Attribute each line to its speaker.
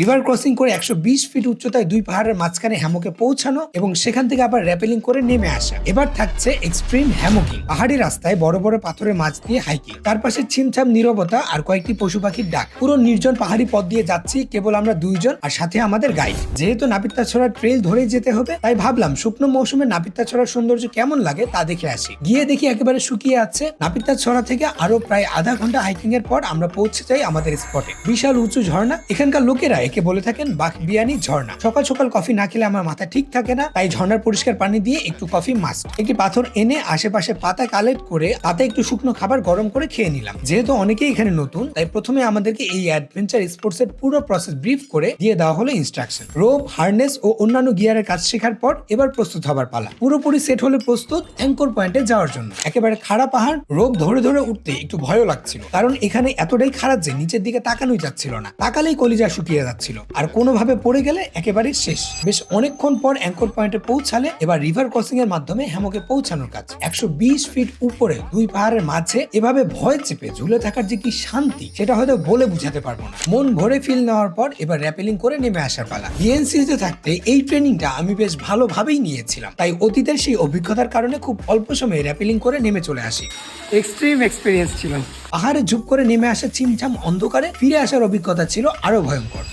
Speaker 1: River crossing করে একশো বিশ ফিট উচ্চতায় দুই পাহাড়ের মাঝখানে হ্যামকে পৌঁছানো এবং সেখান থেকে আবার র্যাপেলিং করে নেমে আসা। এবার থাকছে এক্সট্রিম হ্যামকিং পাহাড়ি রাস্তায় বড় বড় পাথরের মাছ দিয়ে হাইকিং তার পাশে ছিমছাম নীরবতা আর কয়েকটি পশু পাখির ডাক। পুরো নির্জন পাহাড়ি পথ দিয়ে যাচ্ছি, কেবল আমরা দুইজন আর সাথে আমাদের গাইড যেহেতু নাপিতা ছড়ার ট্রেল ধরেই যেতে হবে, তাই ভাবলাম শুকনো মৌসুমে নাপিতা ছড়ার সৌন্দর্য কেমন লাগে তা দেখে আসি। গিয়ে দেখি একেবারে শুকিয়ে আছে। নাপিতা ছড়া থেকে আরও প্রায় আধা ঘণ্টা হাইকিং এর পর আমরা পৌঁছে যাই আমাদের স্পটে বিশাল উঁচু ঝর্ণা, এখানকার লোকেরা একে বলে থাকেন বাকবিয়ানি ঝর্ণা। সকাল সকাল কফি না খেলে আমার মাথা ঠিক থাকে না, তাই ঝর্ণার পরিষ্কার পানি দিয়ে একটু কফি মাস্ট একটি পাথর এনে আশেপাশে পাতা কালেক্ট করে তাতে একটু শুকনো খাবার গরম করে খেয়ে নিলাম। যেহেতু অনেকেই এখানে নতুন, তাই প্রথমে আমাদেরকে এই অ্যাডভেঞ্চার স্পোর্টস এর পুরো প্রসেস ব্রিফ করে দিয়ে দেওয়া হলো ইনস্ট্রাকশন রোপ হার্নেস ও অন্যান্য গিয়ারের কাজ শেখার পর এবার প্রস্তুত হবার পালা। পুরোপুরি সেট হলে প্রস্তুত অ্যাঙ্কর পয়েন্টে যাওয়ার জন্য। একেবারে খাড়া পাহাড় রোপ ধরে ধরে উঠতে একটু ভয়ও লাগছিল। কারণ এখানে এতটাই খারাপ যে নিচের দিকে তাকানোই যাচ্ছিল না। তাকালেই কলিজা শুকিয়ে যাচ্ছিল। আর কোনোভাবে পড়ে গেলে একেবারে শেষ। বেশ অনেকক্ষণ পর অ্যাঙ্কর পয়েন্টে পৌঁছালে এবার রিভার ক্রসিং এর মাধ্যমে হ্যামকে পৌঁছানোর কাজ। একশো বিশ ফিট উপরে দুই পাহাড়ের মাঝে এভাবে ভয় চেপে ঝুলে থাকার যে কি শান্তি সেটা হয়তো বলে বুঝাতে পারব না। মন ভরে ফিল নেওয়ার পর এবার র্যাপেলিং করে নেমে আসার পালা। বিএনসিতে থাকতে এই ট্রেনিংটা আমি বেশ ভালোভাবেই নিয়েছিলাম। তাই অতীতের সেই অভিজ্ঞতার কারণে খুব অল্প সময়ে র্যাপেলিং করে নেমে চলে আসি।
Speaker 2: এক্সট্রিম এক্সপিরিয়েন্স ছিল
Speaker 1: পাহাড়ে ঝুপ করে নেমে আসা চিমচাম অন্ধকারে ফিরে আসার অভিজ্ঞতা ছিল আরও ভয়ঙ্কর।